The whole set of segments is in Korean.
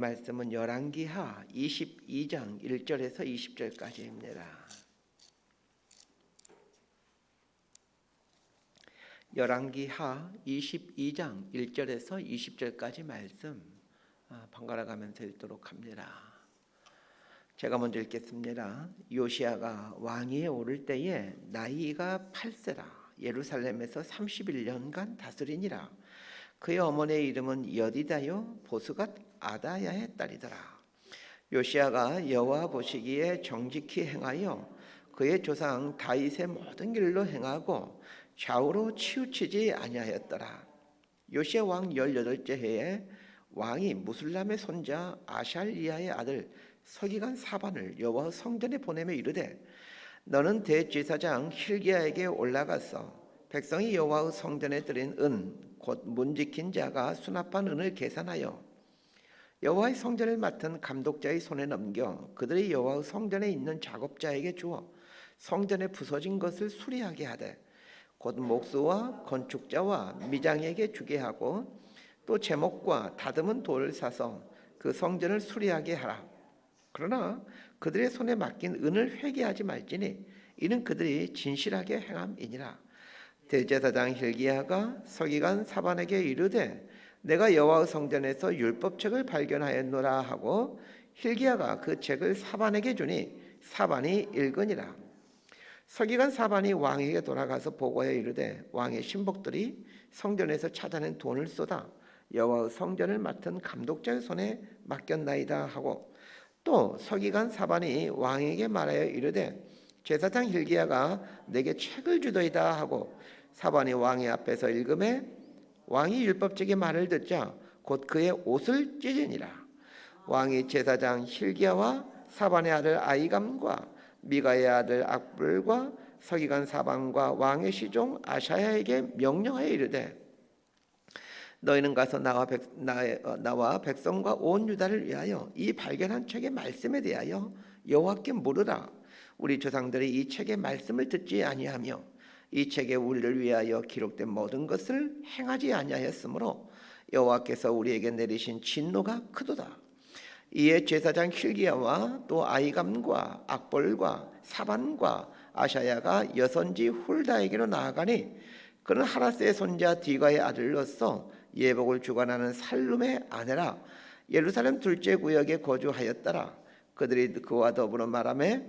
말씀은 열왕기하 22장 1절에서 20절까지입니다. 열왕기하 22장 1절에서 20절까지 말씀 아, 번갈아 가면서 읽도록 합니다. 제가 먼저 읽겠습니다. 요시아가 왕위에 오를 때에 나이가 8세라 예루살렘에서 31년간 다스리니라. 그의 어머니의 이름은 여디다요 보스갓 아다야의 딸이더라. 요시아가 여호와 보시기에 정직히 행하여 그의 조상 다윗의 모든 길로 행하고 좌우로 치우치지 아니하였더라. 요시아 왕 18째 해에 왕이 무술람의 손자 아샬리아의 아들 서기관 사반을 여호와 성전에 보내며 이르되 너는 대제사장 힐기야에게 올라가서 백성이 여호와의 성전에 드린 은 곧 문지킨 자가 수납한 은을 계산하여 여호와의 성전을 맡은 감독자의 손에 넘겨 그들이 여호와의 성전에 있는 작업자에게 주어 성전에 부서진 것을 수리하게 하되 곧 목수와 건축자와 미장에게 주게 하고 또 제목과 다듬은 돌을 사서 그 성전을 수리하게 하라. 그러나 그들의 손에 맡긴 은을 회개하지 말지니 이는 그들이 진실하게 행함이니라. 대제사장 힐기야가 서기관 사반에게 이르되 내가 여호와의 성전에서 율법책을 발견하였노라 하고 힐기야가 그 책을 사반에게 주니 사반이 읽으니라. 서기관 사반이 왕에게 돌아가서 보고해 이르되 왕의 신복들이 성전에서 찾아낸 돈을 쏟아 여호와의 성전을 맡은 감독자의 손에 맡겼나이다 하고 또 서기관 사반이 왕에게 말하여 이르되 제사장 힐기야가 내게 책을 주더이다 하고 사반이 왕의 앞에서 읽음에 왕이 율법책의 말을 듣자 곧 그의 옷을 찢으니라. 왕이 제사장 힐기야와 사반의 아들 아이감과 미가의 아들 악불과 서기관 사반과 왕의 시종 아샤야에게 명령하여 이르되 너희는 가서 나와, 백, 나, 어, 나와 백성과 온 유다를 위하여 이 발견한 책의 말씀에 대하여 여호와께 물으라. 우리 조상들이 이 책의 말씀을 듣지 아니하며 이 책에 우리를 위하여 기록된 모든 것을 행하지 아니하였으므로 여호와께서 우리에게 내리신 진노가 크도다. 이에 제사장 힐기야와 또 아이감과 악볼과 사반과 아샤야가 여선지 훌다에게로 나아가니 그는 하라스의 손자 디가의 아들로서 예복을 주관하는 살룸의 아내라 예루살렘 둘째 구역에 거주하였더라. 그들이 그와 더불어 말하며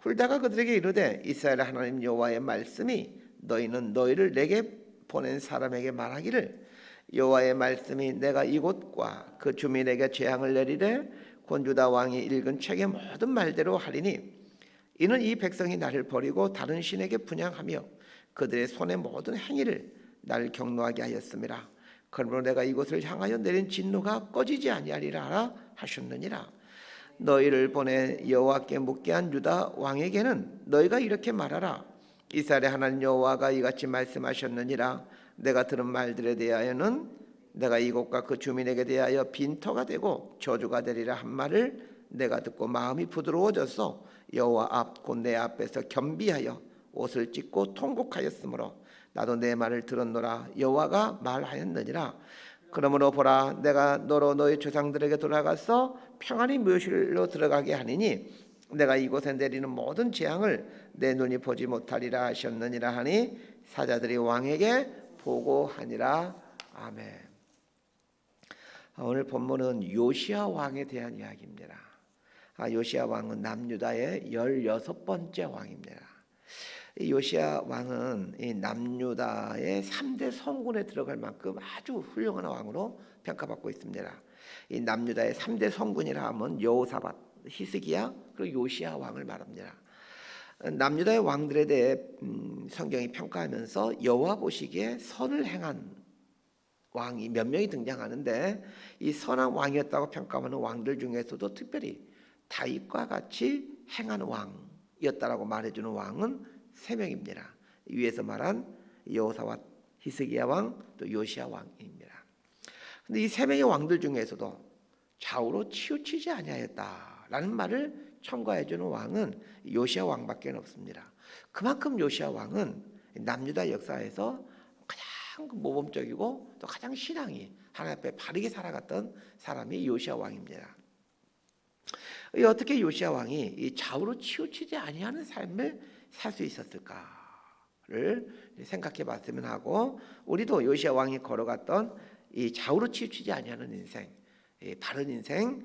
훌다가 그들에게 이르되 이스라엘 하나님 여호와의 말씀이 너희는 너희를 내게 보낸 사람에게 말하기를 여호와의 말씀이 내가 이곳과 그 주민에게 재앙을 내리되 곤주다 왕이 읽은 책의 모든 말대로 하리니 이는 이 백성이 나를 버리고 다른 신에게 분양하며 그들의 손의 모든 행위를 나를 경노하게 하였음이라 그러므로 내가 이곳을 향하여 내린 진노가 꺼지지 아니하리라 하셨느니라. 너희를 보내 여호와께 묻게 한 유다 왕에게는 너희가 이렇게 말하라 이스라엘의 하나님 여호와가 이같이 말씀하셨느니라. 내가 들은 말들에 대하여는 내가 이곳과 그 주민에게 대하여 빈터가 되고 저주가 되리라 한 말을 내가 듣고 마음이 부드러워져서 여호와 앞 곧 내 앞에서 겸비하여 옷을 찢고 통곡하였으므로 나도 내 말을 들었노라. 여호와가 말하였느니라. 그러므로 보라 내가 너로 너희 조상들에게 돌아가서 평안히 묘실로 들어가게 하니니 내가 이곳에 내리는 모든 재앙을 내 눈이 보지 못하리라 하셨느니라 하니 사자들이 왕에게 보고하니라 아멘. 아, 오늘 본문은 요시아 왕에 대한 이야기입니다. 아, 요시아 왕은 남유다의 16번째 왕입니다. 이 요시아 왕은 이 남유다의 3대 성군에 들어갈 만큼 아주 훌륭한 왕으로 평가받고 있습니다. 이 남유다의 3대 성군이라 하면 여호사밧, 히스기야 그리고 요시아 왕을 말합니다. 남유다의 왕들에 대해 음, 성경이 평가하면서 여호와 보시기에 선을 행한 왕이 몇 명이 등장하는데 이 선한 왕이었다고 평가하는 왕들 중에서도 특별히 다윗과 같이 행한 왕이었다라고 말해주는 왕은 세 명입니다. 위에서 말한 여호사와 히스기야 왕, 또 요시아 왕입니다. 근데 이 세 명의 왕들 중에서도 좌우로 치우치지 아니하였다 라는 말을 첨가해 주는 왕은 요시아 왕밖에 없습니다. 그만큼 요시아 왕은 남유다 역사에서 가장 모범적이고 또 가장 신앙이 하나님 앞에 바르게 살아갔던 사람이 요시아 왕입니다. 이 어떻게 요시아 왕이 이 좌우로 치우치지 아니하는 삶을 살 수 있었을까를 생각해 봤으면 하고 우리도 요시아 왕이 걸어갔던 이 좌우로 치우치지 아니하는 인생, 이 바른 인생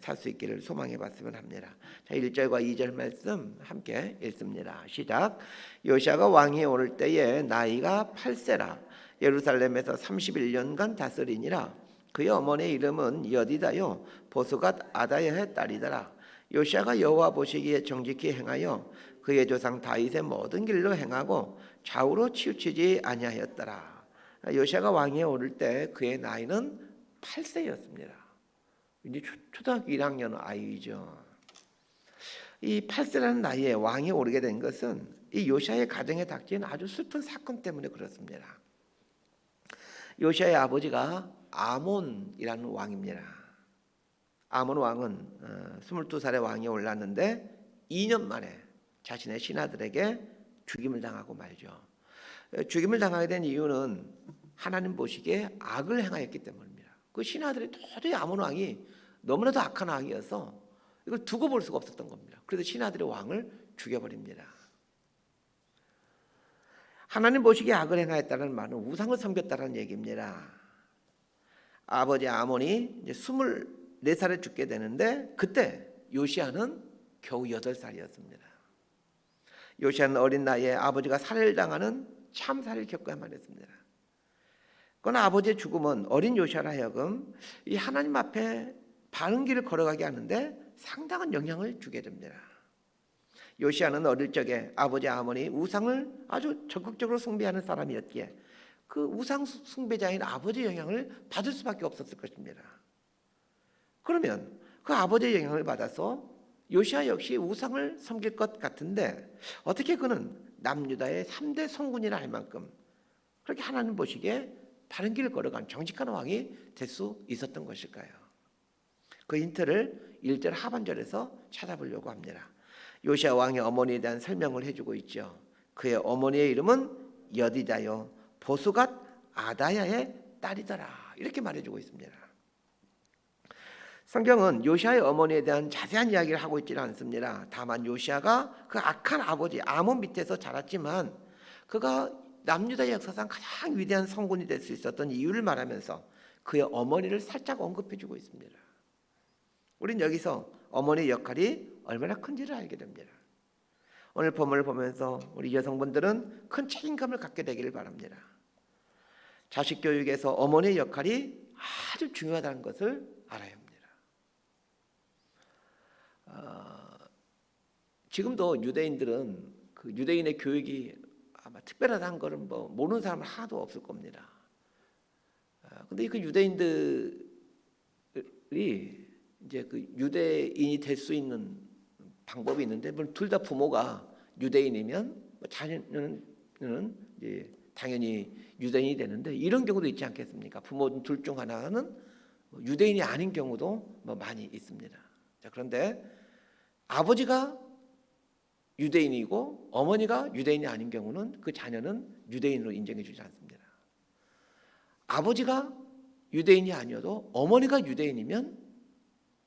살 수 있기를 소망해 봤으면 합니다. 자, 1절과 2절 말씀 함께 읽습니다. 시작. 요시아가 왕이 오를 때에 나이가 8세라 예루살렘에서 31년간 다스리니라 그의 어머니의 이름은 여디다요 보스갓 아다야의 딸이더라 요시아가 여호와 보시기에 정직히 행하여 그의 조상 다윗의 모든 길로 행하고 좌우로 치우치지 아니하였더라 요시아가 왕위에 오를 때 그의 나이는 8세였습니다 이제 초- 초등학교 1학년 아이죠 이 8세라는 나이에 왕이 오르게 된 것은 이 요시아의 가정에 닥친 아주 슬픈 사건 때문에 그렇습니다 요시아의 아버지가 아몬이라는 왕입니다. 아몬 왕은 어, 22살의 왕이 올랐는데 2년 만에 자신의 신하들에게 죽임을 당하고 말죠. 어, 죽임을 당하게 된 이유는 하나님 보시기에 악을 행하였기 때문입니다. 그 신하들이 도저히 아몬 왕이 너무나도 악한 왕이어서 이걸 두고 볼 수가 없었던 겁니다. 그래서 신하들의 왕을 죽여버립니다. 하나님 보시기에 악을 행하였다는 말은 우상을 섬겼다는 얘기입니다. 아버지 아몬이 이제 24살에 죽게 되는데 그때 요시아는 겨우 8살이었습니다. 요시아는 어린 나이에 아버지가 살해를 당하는 참살을 겪어야만 했습니다. 그러나 아버지의 죽음은 어린 요시아라 하여금 이 하나님 앞에 바른 길을 걸어가게 하는데 상당한 영향을 주게 됩니다. 요시아는 어릴 적에 아버지 아버니 우상을 아주 적극적으로 숭배하는 사람이었기에 그 우상 숭배자인 아버지의 영향을 받을 수밖에 없었을 것입니다. 그러면 그 아버지의 영향을 받아서 요시아 역시 우상을 섬길 것 같은데 어떻게 그는 남유다의 3대 성군이라 할 만큼 그렇게 하나님 보시기에 바른 길을 걸어간 정직한 왕이 될 수 있었던 것일까요? 그 힌트를 1절 하반절에서 찾아보려고 합니다. 요시아 왕의 어머니에 대한 설명을 해주고 있죠. 그의 어머니의 이름은 여디다요 보수갓 아다야의 딸이더라 이렇게 말해주고 있습니다. 성경은 요시아의 어머니에 대한 자세한 이야기를 하고 있지는 않습니다. 다만 요시아가 그 악한 아버지 아몬 밑에서 자랐지만 그가 남유다 역사상 가장 위대한 성군이 될 수 있었던 이유를 말하면서 그의 어머니를 살짝 언급해주고 있습니다. 우린 여기서 어머니의 역할이 얼마나 큰지를 알게 됩니다. 오늘 본문을 보면서 우리 여성분들은 큰 책임감을 갖게 되기를 바랍니다. 자식 교육에서 어머니의 역할이 아주 중요하다는 것을 알아야 합니다. 어, 지금도 유대인들은 그 유대인의 교육이 특별하다는 것은 뭐 모르는 사람은 하나도 없을 겁니다. 아, 근데 그 유대인들이 이제 그 유대인이 될 수 있는 방법이 있는데 둘 다 부모가 유대인이면 뭐 자녀는 이제 당연히 유대인이 되는데 이런 경우도 있지 않겠습니까? 부모 둘 중 하나는 유대인이 아닌 경우도 뭐 많이 있습니다. 자, 그런데 아버지가 유대인이고 어머니가 유대인이 아닌 경우는 그 자녀는 유대인으로 인정해 주지 않습니다. 아버지가 유대인이 아니어도 어머니가 유대인이면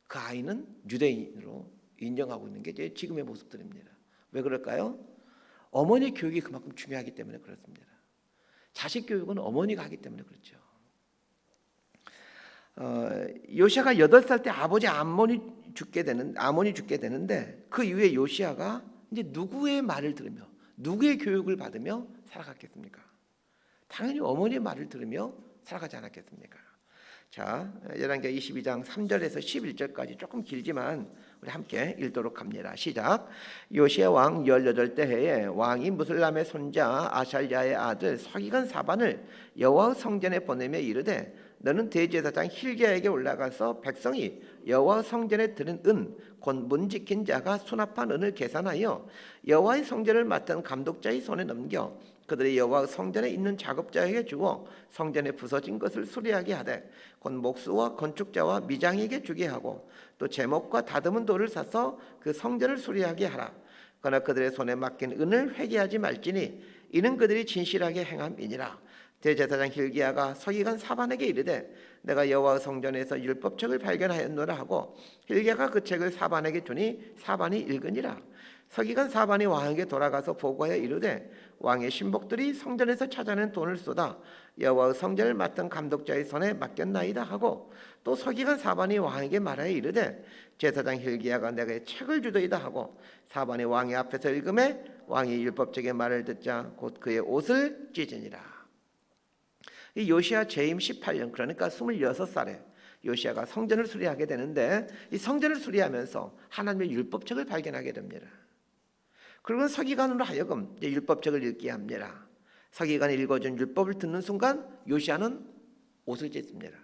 그 아이는 유대인으로 인정하고 있는 게 지금의 모습들입니다. 왜 그럴까요? 어머니 교육이 그만큼 중요하기 때문에 그렇습니다. 자식 교육은 어머니가 하기 때문에 그렇죠. 어, 요시아가 여덟 살때 아버지 아몬이 죽게 되는 아몬이 죽게 되는데 그 이후에 요시아가 이제 누구의 말을 들으며 누구의 교육을 받으며 살아갔겠습니까? 당연히 어머니의 말을 들으며 살아가지 않았겠습니까? 자, 열왕기 22장 3절에서 11절까지 조금 길지만 우리 함께 읽도록 합니다. 시작. 요시아 왕 18대 해에 왕이 무슬람의 손자 아샬야의 아들 서기관 사반을 여호와 성전에 보내며 이르되 너는 대제사장 힐기야에게 올라가서 백성이 여호와 성전에 드는 은 곧 문 지킨 자가 수납한 은을 계산하여 여호와의 성전을 맡은 감독자의 손에 넘겨 그들이 여호와 성전에 있는 작업자에게 주고 성전에 부서진 것을 수리하게 하되 곧 목수와 건축자와 미장에게 주게 하고 또 제목과 다듬은 돌을 사서 그 성전을 수리하게 하라. 그러나 그들의 손에 맡긴 은을 회개하지 말지니 이는 그들이 진실하게 행함이니라. 대제사장 hil기야가 서기관 사반에게 이르되 내가 여호와 성전에서 율법책을 발견하였노라 하고 hil기야가 그 책을 사반에게 주니 사반이 읽으니라. 서기관 사반이 왕에게 돌아가서 보고하여 이르되 왕의 신복들이 성전에서 찾아낸 돈을 쏟아 여호와의 성전을 맡은 감독자의 손에 맡겼나이다 하고 또 서기관 사반이 왕에게 말하여 이르되 제사장 hil기야가 내게 책을 주더이다 하고 사반이 왕의 앞에서 읽음에 왕이 율법책의 말을 듣자 곧 그의 옷을 찢으니라. 이 요시아 재임 18년 그러니까 26살에 요시아가 성전을 수리하게 되는데 이 성전을 수리하면서 하나님의 율법책을 발견하게 됩니다. 그리고 서기관으로 하여금 율법책을 읽게 합니다. 서기관이 읽어준 율법을 듣는 순간 요시아는 옷을 찢습니다.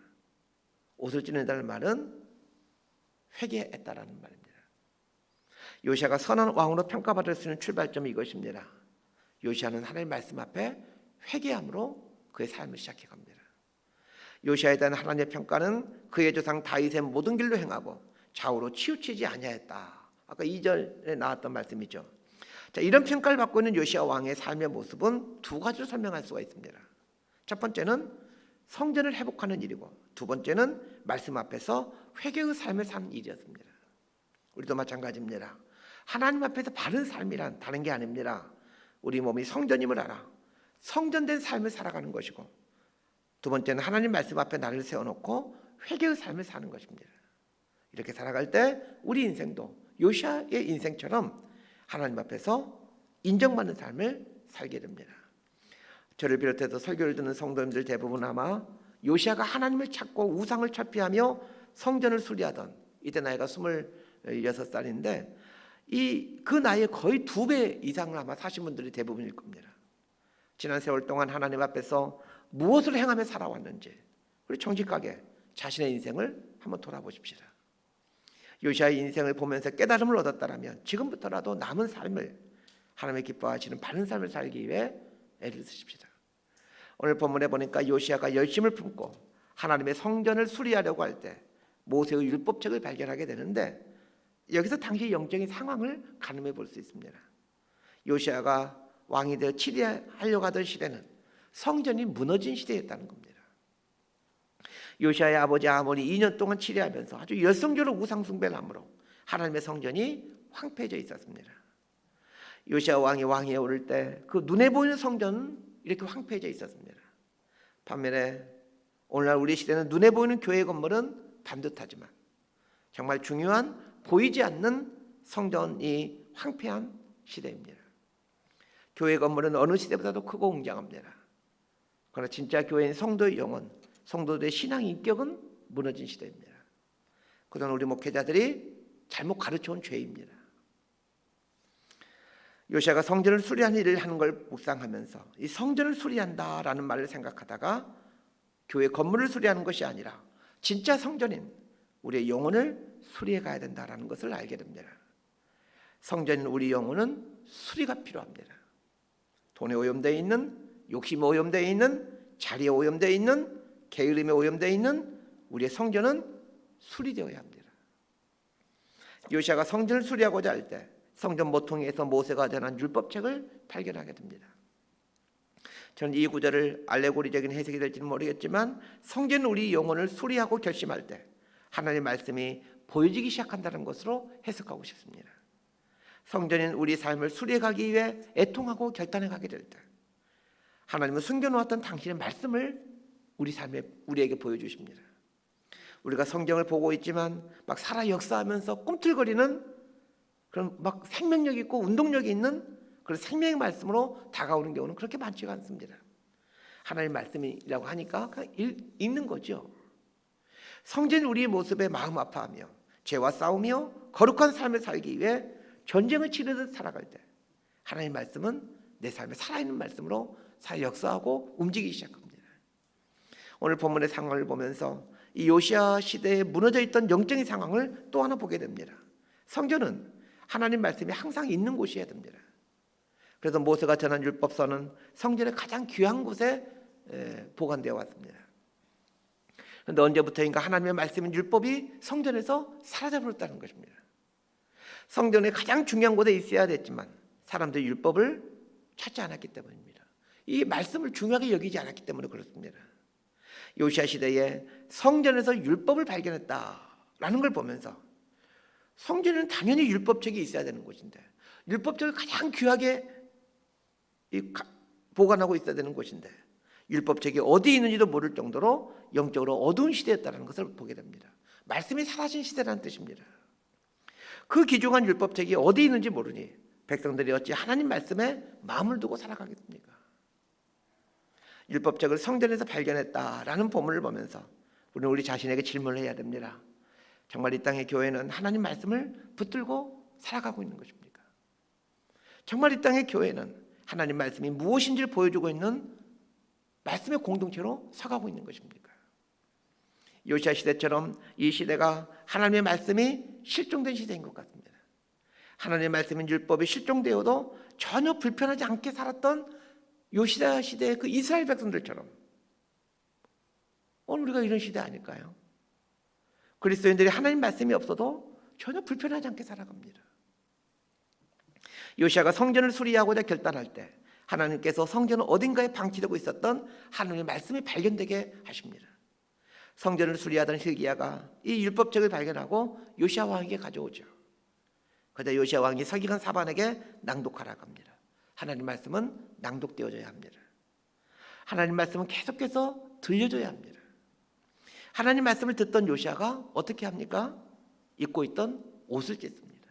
옷을 찢는다는 말은 회개했다라는 말입니다. 요시아가 선한 왕으로 평가받을 수 있는 출발점이 이것입니다. 요시아는 하나님 말씀 앞에 회개함으로 그의 삶을 시작해 갑니다. 요시아에 대한 하나님의 평가는 그의 조상 다윗의 모든 길로 행하고 좌우로 치우치지 아니하였다. 아까 2절에 나왔던 말씀이죠. 자, 이런 평가를 받고 있는 요시아 왕의 삶의 모습은 두 가지로 설명할 수가 있습니다. 첫 번째는 성전을 회복하는 일이고 두 번째는 말씀 앞에서 회개의 삶을 사는 일이었습니다. 우리도 마찬가지입니다. 하나님 앞에서 바른 삶이란 다른 게 아닙니다. 우리 몸이 성전임을 알아. 성전된 삶을 살아가는 것이고 두 번째는 하나님 말씀 앞에 나를 세워놓고 회개의 삶을 사는 것입니다. 이렇게 살아갈 때 우리 인생도 요시아의 인생처럼 하나님 앞에서 인정받는 삶을 살게 됩니다. 저를 비롯해서 설교를 듣는 성도님들 대부분 아마 요시아가 하나님을 찾고 우상을 철피하며 성전을 수리하던 이때 나이가 26살인데 이 그 나이에 거의 두 배 이상을 아마 사신 분들이 대부분일 겁니다. 지난 세월 동안 하나님 앞에서 무엇을 행하며 살아왔는지 우리 정직하게 자신의 인생을 한번 돌아보십시다. 요시아의 인생을 보면서 깨달음을 얻었다라면 지금부터라도 남은 삶을 하나님의 기뻐하시는 바른 삶을 살기 위해 애를 쓰십시다. 오늘 본문에 보니까 요시아가 열심을 품고 하나님의 성전을 수리하려고 할 때 모세의 율법책을 발견하게 되는데 여기서 당시 영적인 상황을 가늠해 볼 수 있습니다. 요시아가 왕이 되어 치리하려고 하던 시대는 성전이 무너진 시대였다는 겁니다. 요시아의 아버지 아몬이 2년 동안 치리하면서 아주 열성적으로 우상 숭배를 함으로 하나님의 성전이 황폐해져 있었습니다. 요시아 왕이 왕위에 오를 때 그 눈에 보이는 성전은 이렇게 황폐해져 있었습니다. 반면에 오늘날 우리 시대는 눈에 보이는 교회 건물은 반듯하지만 정말 중요한 보이지 않는 성전이 황폐한 시대입니다. 교회 건물은 어느 시대보다도 크고 웅장합니다. 그러나 진짜 교회인 성도의 영혼, 성도들의 신앙 인격은 무너진 시대입니다. 그동안 우리 목회자들이 잘못 가르쳐온 죄입니다. 요시아가 성전을 수리한 일을 하는 걸 묵상하면서 이 성전을 수리한다라는 말을 생각하다가 교회 건물을 수리하는 것이 아니라 진짜 성전인 우리의 영혼을 수리해 가야 된다라는 것을 알게 됩니다. 성전인 우리 영혼은 수리가 필요합니다. 돈에 오염되어 있는 욕심에 오염되어 있는 자리에 오염되어 있는 게으름에 오염되어 있는 우리의 성전은 수리되어야 합니다. 요시아가 성전을 수리하고자 할 때 성전 모퉁이에서 모세가 전한 율법책을 발견하게 됩니다. 저는 이 구절을 알레고리적인 해석이 될지는 모르겠지만 성전 우리 영혼을 수리하고 결심할 때 하나님의 말씀이 보여지기 시작한다는 것으로 해석하고 싶습니다. 성전인 우리 삶을 수리해 가기 위해 애통하고 결단해 가게 될 때 하나님은 숨겨놓았던 당신의 말씀을 우리 삶에 우리에게 보여주십니다. 우리가 성경을 보고 있지만 막 살아 역사하면서 꿈틀거리는 그런 막 생명력 있고 운동력이 있는 그런 생명의 말씀으로 다가오는 경우는 그렇게 많지가 않습니다. 하나님 말씀이라고 하니까 그냥 읽, 읽는 거죠. 성전 우리의 모습에 마음 아파하며 죄와 싸우며 거룩한 삶을 살기 위해 전쟁을 치르듯 살아갈 때 하나님 말씀은 내 삶에 살아있는 말씀으로 살 역사하고 움직이기 시작합니다. 오늘 본문의 상황을 보면서 이 요시아 시대에 무너져 있던 영적인 상황을 또 하나 보게 됩니다. 성전은 하나님 말씀이 항상 있는 곳이어야 됩니다. 그래서 모세가 전한 율법서는 성전의 가장 귀한 곳에 보관되어 왔습니다. 그런데 언제부터인가 하나님의 말씀인 율법이 성전에서 사라져 버렸다는 것입니다. 성전의 가장 중요한 곳에 있어야 됐지만 사람들이 율법을 찾지 않았기 때문입니다. 이 말씀을 중요하게 여기지 않았기 때문에 그렇습니다. 요시아 시대에 성전에서 율법을 발견했다라는 걸 보면서 성전에는 당연히 율법책이 있어야 되는 곳인데 율법책을 가장 귀하게 보관하고 있어야 되는 곳인데 율법책이 어디 있는지도 모를 정도로 영적으로 어두운 시대였다는 것을 보게 됩니다. 말씀이 사라진 시대라는 뜻입니다. 그 귀중한 율법책이 어디 있는지 모르니 백성들이 어찌 하나님 말씀에 마음을 두고 살아가겠습니까? 율법책을 성전에서 발견했다라는 보문을 보면서 우리는 우리 자신에게 질문을 해야 됩니다. 정말 이 땅의 교회는 하나님 말씀을 붙들고 살아가고 있는 것입니까? 정말 이 땅의 교회는 하나님 말씀이 무엇인지를 보여주고 있는 말씀의 공동체로 서가고 있는 것입니까? 요시아 시대처럼 이 시대가 하나님의 말씀이 실종된 시대인 것 같습니다. 하나님의 말씀인 율법이 실종되어도 전혀 불편하지 않게 살았던 요시아 시대의 그 이스라엘 백성들처럼 오늘 우리가 이런 시대 아닐까요? 그리스도인들이 하나님 말씀이 없어도 전혀 불편하지 않게 살아갑니다. 요시아가 성전을 수리하고자 결단할 때 하나님께서 성전은 어딘가에 방치되고 있었던 하나님의 말씀이 발견되게 하십니다. 성전을 수리하던 hil기야가 이 율법책을 발견하고 요시아 왕에게 가져오죠. 그러자 요시아 왕이 서기관 사반에게 낭독하라고 합니다. 하나님 말씀은 낭독되어져야 합니다. 하나님 말씀은 계속해서 들려줘야 합니다. 하나님 말씀을 듣던 요시아가 어떻게 합니까? 입고 있던 옷을 찢습니다.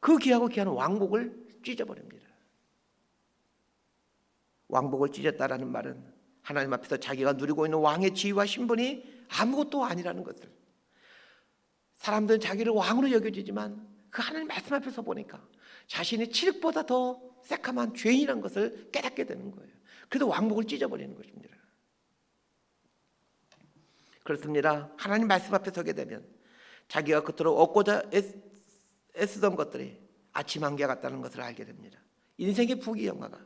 그 귀하고 귀한 왕복을 찢어버립니다. 왕복을 찢었다라는 말은 하나님 앞에서 자기가 누리고 있는 왕의 지위와 신분이 아무것도 아니라는 것을 사람들은 자기를 왕으로 여겨지지만 그 하나님 말씀 앞에서 보니까 자신이 칠흑보다 더 새카만 죄인이라는 것을 깨닫게 되는 거예요. 그래서 왕복을 찢어버리는 것입니다. 그렇습니다. 하나님 말씀 앞에 서게 되면 자기가 그토록 얻고자 애쓰- 애쓰던 것들이 아침 한개 같다는 것을 알게 됩니다. 인생의 부귀영화가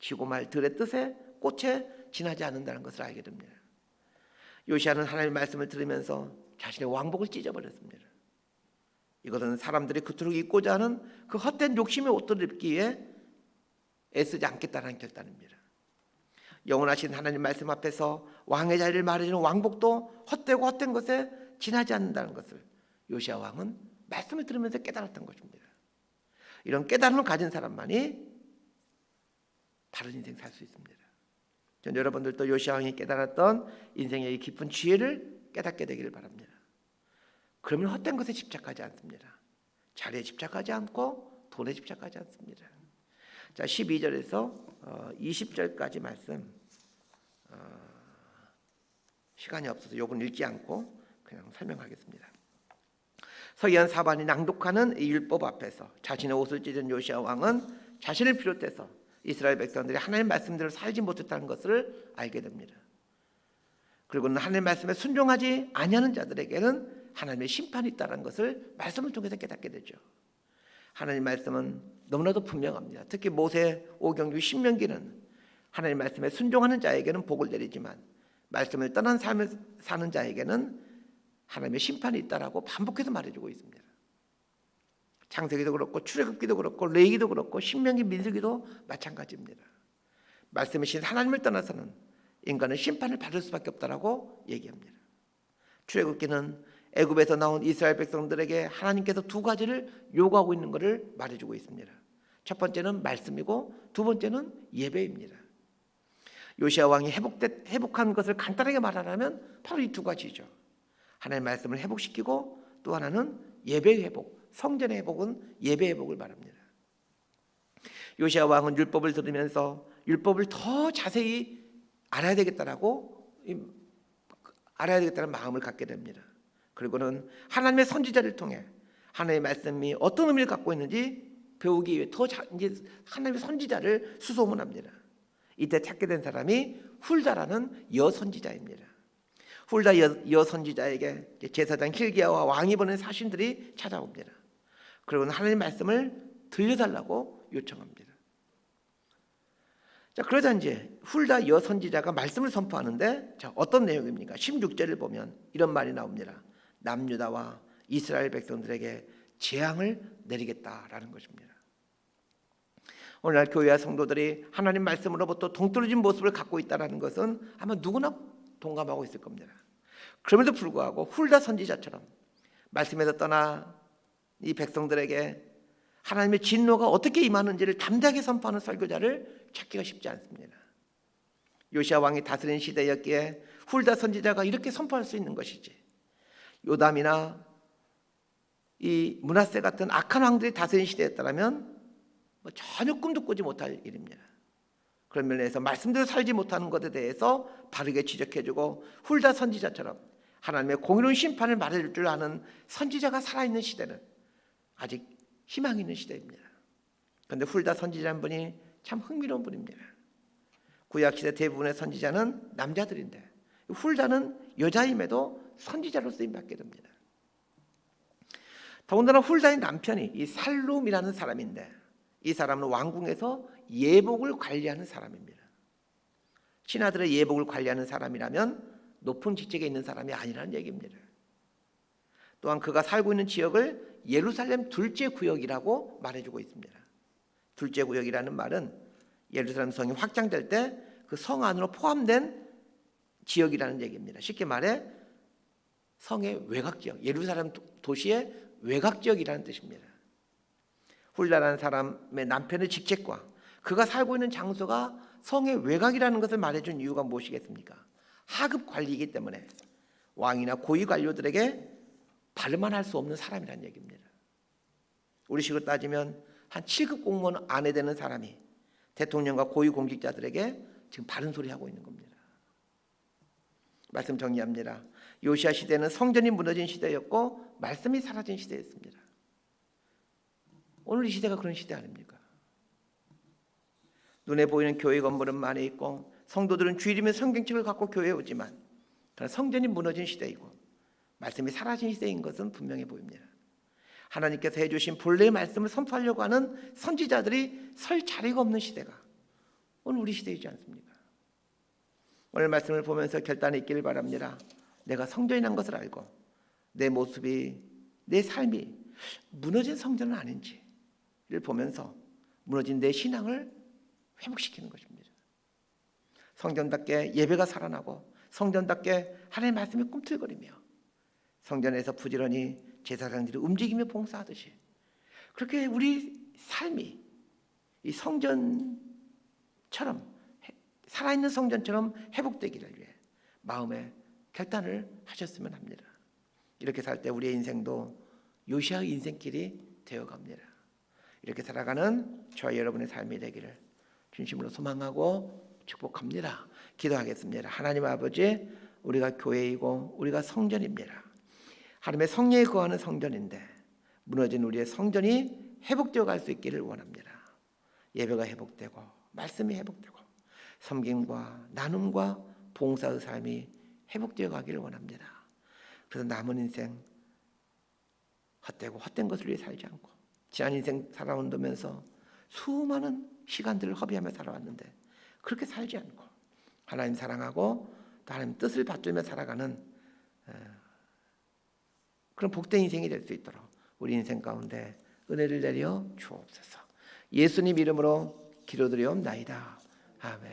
지고 말 들의 뜻에 꽃에 지나지 않는다는 것을 알게 됩니다. 요시아는 하나님의 말씀을 들으면서 자신의 왕복을 찢어버렸습니다. 이것은 사람들이 그토록 입고자 하는 그 헛된 욕심의 옷들을 입기 위해 애쓰지 않겠다는 결단입니다. 영원하신 하나님 말씀 앞에서 왕의 자리를 말해주는 왕복도 헛되고 헛된 것에 지나지 않는다는 것을 요시아 왕은 말씀을 들으면서 깨달았던 것입니다. 이런 깨달음을 가진 사람만이 다른 인생 살 수 있습니다. 전 여러분들도 요시아 왕이 깨달았던 인생의 이 깊은 지혜를 깨닫게 되기를 바랍니다. 그러면 헛된 것에 집착하지 않습니다. 자리에 집착하지 않고 돈에 집착하지 않습니다. 자, 12절에서 20절까지 말씀 어, 시간이 없어서 요건 읽지 않고 그냥 설명하겠습니다. 서기한 사반이 낭독하는 이 율법 앞에서 자신의 옷을 찢은 요시아 왕은 자신을 비롯해서 이스라엘 백성들이 하나님 말씀대로 살지 못했다는 것을 알게 됩니다. 그리고는 하나님 말씀에 순종하지 아니하는 자들에게는 하나님의 심판이 있다는 것을 말씀을 통해서 깨닫게 되죠. 하나님 말씀은 너무나도 분명합니다. 특히 모세 오경주 신명기는 하나님 말씀에 순종하는 자에게는 복을 내리지만 말씀을 떠난 삶을 사는 자에게는 하나님의 심판이 있다라고 반복해서 말해주고 있습니다. 창세기도 그렇고 출애굽기도 그렇고 레이기도 그렇고 신명기 민수기도 마찬가지입니다. 말씀이신 하나님을 떠나서는 인간은 심판을 받을 수밖에 없다라고 얘기합니다. 출애굽기는 애굽에서 나온 이스라엘 백성들에게 하나님께서 두 가지를 요구하고 있는 것을 말해주고 있습니다. 첫 번째는 말씀이고 두 번째는 예배입니다. 요시아 왕이 회복됐, 회복한 것을 간단하게 말하자면 바로 이 두 가지죠. 하나님의 말씀을 회복시키고 또 하나는 예배 회복, 성전의 회복은 예배 회복을 말합니다. 요시아 왕은 율법을 들으면서 율법을 더 자세히 알아야 되겠다라고 알아야 되겠다는 마음을 갖게 됩니다. 그리고는 하나님의 선지자를 통해 하나님의 말씀이 어떤 의미를 갖고 있는지 배우기 위해 더 자, 이제 하나님의 선지자를 수소문합니다. 이때 찾게 된 사람이 훌다라는 여선지자입니다. 훌다 여, 여선지자에게 제사장 힐기야와 왕이 보낸 사신들이 찾아옵니다. 그리고는 하나님의 말씀을 들려달라고 요청합니다. 자 그러자 이제 훌다 여 선지자가 말씀을 선포하는데 자 어떤 내용입니까? 16절을 보면 이런 말이 나옵니다. 남유다와 이스라엘 백성들에게 재앙을 내리겠다라는 것입니다. 오늘날 교회와 성도들이 하나님 말씀으로부터 동떨어진 모습을 갖고 있다는 것은 아마 누구나 동감하고 있을 겁니다. 그럼에도 불구하고 훌다 선지자처럼 말씀에서 떠나 이 백성들에게 하나님의 진노가 어떻게 임하는지를 담대하게 선포하는 설교자를 찾기가 쉽지 않습니다. 요시아 왕이 다스린 시대였기에 훌다 선지자가 이렇게 선포할 수 있는 것이지. 요담이나 이 문하세 같은 악한 왕들이 다스린 시대였다면 뭐 전혀 꿈도 꾸지 못할 일입니다. 그런 면에서 말씀대로 살지 못하는 것에 대해서 바르게 지적해주고 훌다 선지자처럼 하나님의 공의로운 심판을 말해줄 줄 아는 선지자가 살아있는 시대는 아직 희망이 있는 시대입니다. 그런데 훌다 선지자 한 분이 참 흥미로운 분입니다. 구약 시대 대부분의 선지자는 남자들인데 훌다는 여자임에도 선지자로 쓰임 받게 됩니다. 더군다나 훌다의 남편이 이 살룸이라는 사람인데 이 사람은 왕궁에서 예복을 관리하는 사람입니다. 신하들의 예복을 관리하는 사람이라면 높은 직책에 있는 사람이 아니라는 얘기입니다. 또한 그가 살고 있는 지역을 예루살렘 둘째 구역이라고 말해주고 있습니다. 둘째 구역이라는 말은 예루살렘 성이 확장될 때 그 성 안으로 포함된 지역이라는 얘기입니다. 쉽게 말해 성의 외곽 지역, 예루살렘 도시의 외곽 지역이라는 뜻입니다. 훌라라는 사람의 남편의 직책과 그가 살고 있는 장소가 성의 외곽이라는 것을 말해준 이유가 무엇이겠습니까? 하급 관리이기 때문에 왕이나 고위 관료들에게 발만 할 수 없는 사람이라는 얘기입니다. 우리 식으로 따지면 한 7급 공무원 안에 되는 사람이 대통령과 고위 공직자들에게 지금 바른 소리 하고 있는 겁니다. 말씀 정리합니다. 요시아 시대는 성전이 무너진 시대였고 말씀이 사라진 시대였습니다. 오늘 이 시대가 그런 시대 아닙니까? 눈에 보이는 교회 건물은 많이 있고 성도들은 주일이면 성경책을 갖고 교회에 오지만 성전이 무너진 시대이고 말씀이 사라진 시대인 것은 분명해 보입니다. 하나님께서 해주신 본래의 말씀을 선포하려고 하는 선지자들이 설 자리가 없는 시대가 오늘 우리 시대이지 않습니까? 오늘 말씀을 보면서 결단이 있기를 바랍니다. 내가 성전이란 것을 알고 내 모습이 내 삶이 무너진 성전은 아닌지를 보면서 무너진 내 신앙을 회복시키는 것입니다. 성전답게 예배가 살아나고 성전답게 하나님의 말씀이 꿈틀거리며 성전에서 부지런히 제사장들이 움직이며 봉사하듯이 그렇게 우리 삶이 이 성전처럼 살아있는 성전처럼 회복되기를 위해 마음에 결단을 하셨으면 합니다. 이렇게 살 때 우리의 인생도 요시아의 인생길이 되어갑니다. 이렇게 살아가는 저와 여러분의 삶이 되기를 진심으로 소망하고 축복합니다. 기도하겠습니다. 하나님 아버지, 우리가 교회이고 우리가 성전입니다. 하나님의 성령에 거하는 성전인데 무너진 우리의 성전이 회복되어 갈 수 있기를 원합니다. 예배가 회복되고 말씀이 회복되고 섬김과 나눔과 봉사의 삶이 회복되어 가기를 원합니다. 그래서 남은 인생 헛되고 헛된 것을 위해 살지 않고 지난 인생 살아온다면서 수많은 시간들을 허비하며 살아왔는데 그렇게 살지 않고 하나님 사랑하고 또 하나님 뜻을 받들며 살아가는 그런 복된 인생이 될 수 있도록 우리 인생 가운데 은혜를 내려 주옵소서. 예수님 이름으로 기도드리옵나이다. 아멘.